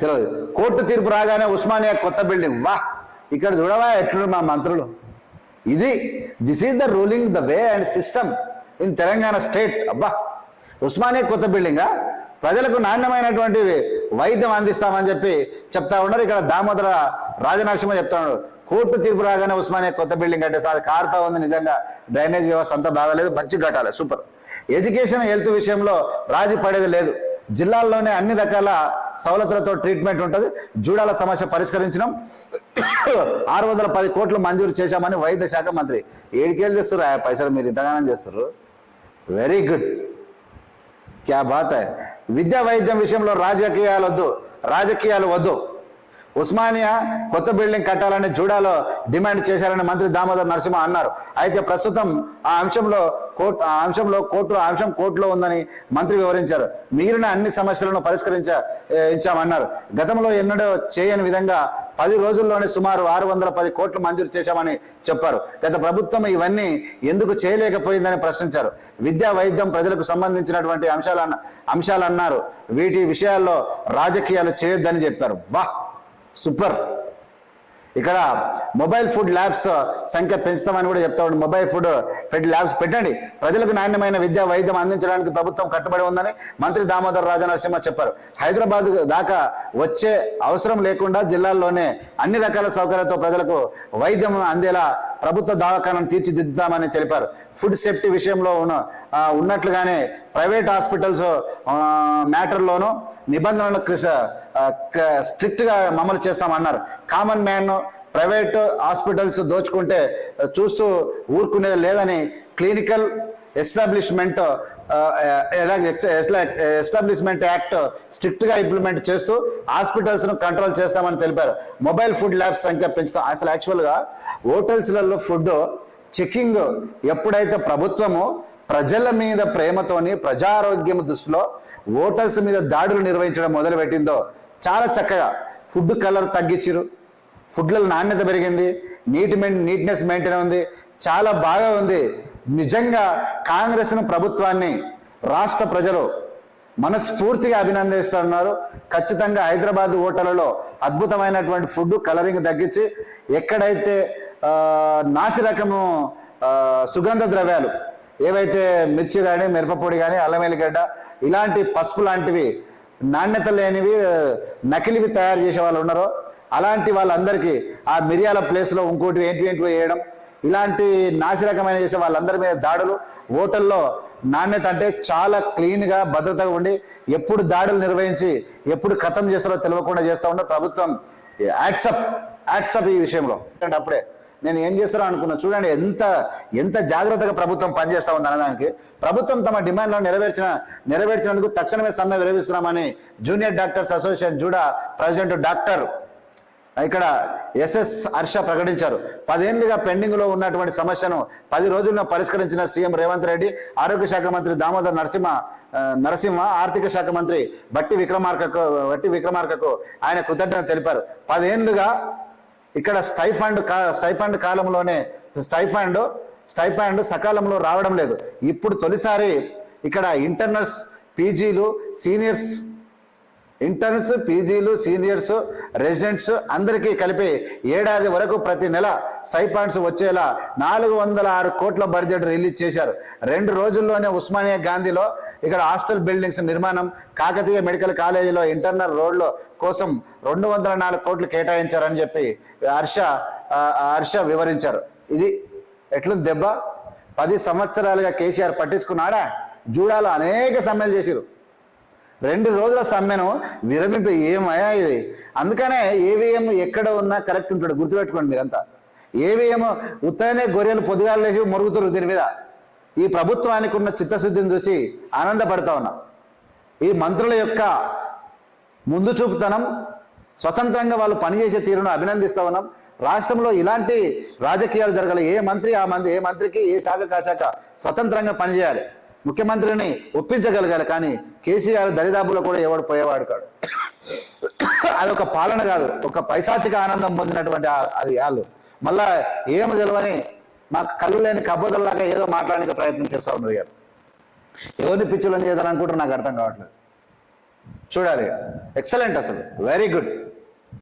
తెలియదు కోర్టు తీర్పు రాగానే ఉస్మానియా కొత్త బిల్డింగ్ వా ఇక్కడ చూడవా ఎట్లు మా మంత్రులు? ఇది this is the ruling the way and system in Telangana state అబ్బా ఉస్మానియా కొత్త బిల్డింగా ప్రజలకు నాణ్యమైనటువంటి వైద్యం అందిస్తామని చెప్పి చెప్తా ఉన్నారు. ఇక్కడ దామోదర రాజనరసింహ చెప్తా ఉన్నారు కోర్టు తీర్పు రాగానే ఉస్మానియా కొత్త బిల్డింగ్ అంటే అది కారుతా ఉంది నిజంగా. డ్రైనేజ్ వ్యవస్థ అంతా బాగాలేదు మంచి కట్టాలి సూపర్. ఎడ్యుకేషన్ హెల్త్ విషయంలో రాజీ పడేది లేదు. జిల్లాల్లోనే అన్ని రకాల సవలతులతో ట్రీట్మెంట్ ఉంటుంది. జూడాల సమస్య పరిష్కరించడం ఆరు వందల పది కోట్లు మంజూరు చేశామని వైద్య శాఖ మంత్రి. ఏడికేళ్ళు చేస్తారు ఆ పైసలు మీరు ఇంతగానం చేస్తారు వెరీ గుడ్ క్యా బాత్ విద్యా వైద్యం విషయంలో రాజకీయాలు వద్దు రాజకీయాలు వద్దు. ఉస్మానియా కొత్త బిల్డింగ్ కట్టాలని జూడాలో డిమాండ్ చేశారని మంత్రి దామోదర్ నరసింహ అన్నారు. అయితే ప్రస్తుతం ఆ అంశంలో కోర్టు ఆ అంశంలో కోర్టు ఆ అంశం కోర్టులో ఉందని మంత్రి వివరించారు. మిగిలిన అన్ని సమస్యలను పరిష్కరించ ఇచ్చామన్నారు. గతంలో ఎన్నడో చేయని విధంగా పది రోజుల్లోనే సుమారు ఆరు వందల పది కోట్లు మంజూరు చేశామని చెప్పారు. గత ప్రభుత్వం ఇవన్నీ ఎందుకు చేయలేకపోయిందని ప్రశ్నించారు. విద్యా వైద్యం ప్రజలకు సంబంధించినటువంటి అంశాలన్న అంశాలన్నారు. వీటి విషయాల్లో రాజకీయాలు చేయొద్దని చెప్పారు. వాహ్! సూపర్! ఇక్కడ మొబైల్ ఫుడ్ ల్యాబ్స్ సంఖ్య పెంచుతామని కూడా చెప్తా ఉండే మొబైల్ ఫుడ్ పెట్టి ల్యాబ్స్ పెట్టండి. ప్రజలకు నాణ్యమైన విద్యా వైద్యం అందించడానికి ప్రభుత్వం కట్టుబడి ఉందని మంత్రి దామోదర్ రాజనరసింహ చెప్పారు. హైదరాబాద్ దాకా వచ్చే అవసరం లేకుండా జిల్లాల్లోనే అన్ని రకాల సౌకర్యాలతో ప్రజలకు వైద్యం అందేలా ప్రభుత్వ దవాఖానాను తీర్చిదిద్దుతామని తెలిపారు. ఫుడ్ సేఫ్టీ విషయంలో ఉన్న ఉన్నట్లుగానే ప్రైవేట్ హాస్పిటల్స్ మ్యాటర్లోనూ నిబంధనలు స్ట్రిక్ట్గా అమలు చేస్తామన్నారు. కామన్ మ్యాన్ ప్రైవేట్ హాస్పిటల్స్ దోచుకుంటే చూస్తూ ఊరుకునేది లేదని క్లినికల్ ఎస్టాబ్లిష్మెంట్ ఎస్టాబ్లిష్మెంట్ యాక్ట్ స్ట్రిక్ట్గా ఇంప్లిమెంట్ చేస్తూ హాస్పిటల్స్ను కంట్రోల్ చేస్తామని తెలిపారు. మొబైల్ ఫుడ్ ల్యాబ్స్ సంఖ్య పెంచుతాం. అసలు యాక్చువల్గా హోటల్స్లలో ఫుడ్ చెకింగ్ ఎప్పుడైతే ప్రభుత్వము ప్రజల మీద ప్రేమతోని ప్రజారోగ్యం దృష్టిలో హోటల్స్ మీద దాడులు నిర్వహించడం మొదలుపెట్టిందో చాలా చక్కగా ఫుడ్ కలర్ తగ్గించారు ఫుడ్లలో నాణ్యత పెరిగింది. నీటి మెయిన్ నీట్నెస్ మెయింటైన్ ఉంది. చాలా బాగా ఉంది. నిజంగా కాంగ్రెస్ను ప్రభుత్వాన్ని రాష్ట్ర ప్రజలు మనస్ఫూర్తిగా అభినందిస్తున్నారు ఖచ్చితంగా హైదరాబాద్ హోటళ్ళలో అద్భుతమైనటువంటి ఫుడ్ కలరింగ్ తగ్గించి ఎక్కడైతే నాసి రకము సుగంధ ద్రవ్యాలు ఏవైతే మిర్చి కానీ మిరపపొడి కానీ అల్లం వెల్లిగడ్డ ఇలాంటి పసుపు లాంటివి నాణ్యత లేనివి నకిలివి తయారు చేసే వాళ్ళు ఉన్నారో అలాంటి వాళ్ళందరికీ ఆ మిరియాల ప్లేస్లో ఇంకోటి ఏంటి ఏంటివి వేయడం ఇలాంటి నాసిరకమైన చేసే వాళ్ళందరి మీద దాడులు హోటల్లో నాణ్యత అంటే చాలా క్లీన్గా భద్రతగా ఉండి ఎప్పుడు దాడులు నిర్వహించి ఎప్పుడు ఖతం చేస్తారో తెలియకుండా చేస్తూ ఉండే ప్రభుత్వం యాక్సెప్ట్ యాక్సెప్ట్ ఈ విషయంలో. అంటే అప్పుడే నేను ఏం చేస్తారో అనుకున్నా. చూడండి ఎంత ఎంత జాగ్రత్తగా ప్రభుత్వం పనిచేస్తా ఉంది అనడానికి ప్రభుత్వం తమ డిమాండ్లను నెరవేర్చిన నెరవేర్చినందుకు తక్షణమే సమ్మె విరమిస్తున్నామని junior doctors association JUDA president doctor ఇక్కడ ఎస్ఎస్ హర్ష ప్రకటించారు. పదేళ్ళుగా పెండింగ్లో ఉన్నటువంటి సమస్యను పది రోజుల్లో పరిష్కరించిన సీఎం రేవంత్ రెడ్డి ఆరోగ్య శాఖ మంత్రి దామోదర్ నరసింహ నరసింహ ఆర్థిక శాఖ మంత్రి బట్టి విక్రమార్కకు బట్టి విక్రమార్కకు ఆయన కృతజ్ఞత తెలిపారు. పదేళ్ళుగా ఇక్కడ స్టైఫండ్ కా స్టైఫండ్ కాలంలోనే స్టైఫండ్ స్టైఫండ్ సకాలంలో రావడం లేదు. ఇప్పుడు తొలిసారి ఇక్కడ ఇంటర్నల్స్ పీజీలు సీనియర్స్ ఇంటర్న్స్ పీజీలు సీనియర్స్ రెసిడెంట్స్ అందరికీ కలిపి ఏడాది వరకు ప్రతి నెల స్టైపాండ్స్ వచ్చేలా నాలుగు వందల ఆరు కోట్ల బడ్జెట్ రిలీజ్ చేశారు. రెండు రోజుల్లోనే ఉస్మానియా గాంధీలో ఇక్కడ హాస్టల్ బిల్డింగ్స్ నిర్మాణం కాకతీయ మెడికల్ కాలేజీలో ఇంటర్నల్ రోడ్ల కోసం రెండు వందల నాలుగు కోట్లు కేటాయించారని చెప్పి హర్ష హర్ష వివరించారు. ఇది ఎట్లుంది దెబ్బ? పది సంవత్సరాలుగా కేసీఆర్ పట్టించుకున్నాడా? జూడాలో అనేక సమ్మెలు చేసిరు రెండు రోజుల సమ్మెను విరమింపు ఏమయ్యా ఇది? అందుకనే ఏవిఎం ఎక్కడ ఉన్నా కరెక్ట్ ఉంటాడు. గుర్తుపెట్టుకోండి మీరంతా. ఏవిఎం ఉత్తగానే గొర్రెలు పొద్దుగాలు లేచి మురుగుతురు దీని మీద. ఈ ప్రభుత్వానికి ఉన్న చిత్తశుద్ధిని చూసి ఆనందపడతా ఉన్నా. ఈ మంత్రుల యొక్క ముందు చూపుతనం స్వతంత్రంగా వాళ్ళు పనిచేసే తీరును అభినందిస్తా ఉన్నాం. రాష్ట్రంలో ఇలాంటి రాజకీయాలు జరగాలి. ఏ మంత్రి ఆ మంత్రి ఏ మంత్రికి ఏ శాఖ కాశాఖ స్వతంత్రంగా పనిచేయాలి. ముఖ్యమంత్రిని ఒప్పించగలగాలి. కానీ కేసీఆర్ దరిదాపులో కూడా ఎవడు పోయేవాడు కాడు. అదొక పాలన కాదు. ఒక పైశాచిక ఆనందం పొందినటువంటి అది వాళ్ళు. మళ్ళా ఏమి తెలియని మాకు కళ్ళు లేని కబోదల్లాగా ఏదో మాట్లాడడానికి ప్రయత్నం చేస్తా ఉన్నారు గారు ఎవరిని పిచ్చులని చేద్దాం అనుకుంటారు నాకు అర్థం కావట్లేదు. చూడాలి ఎక్సలెంట్ అసలు. Very good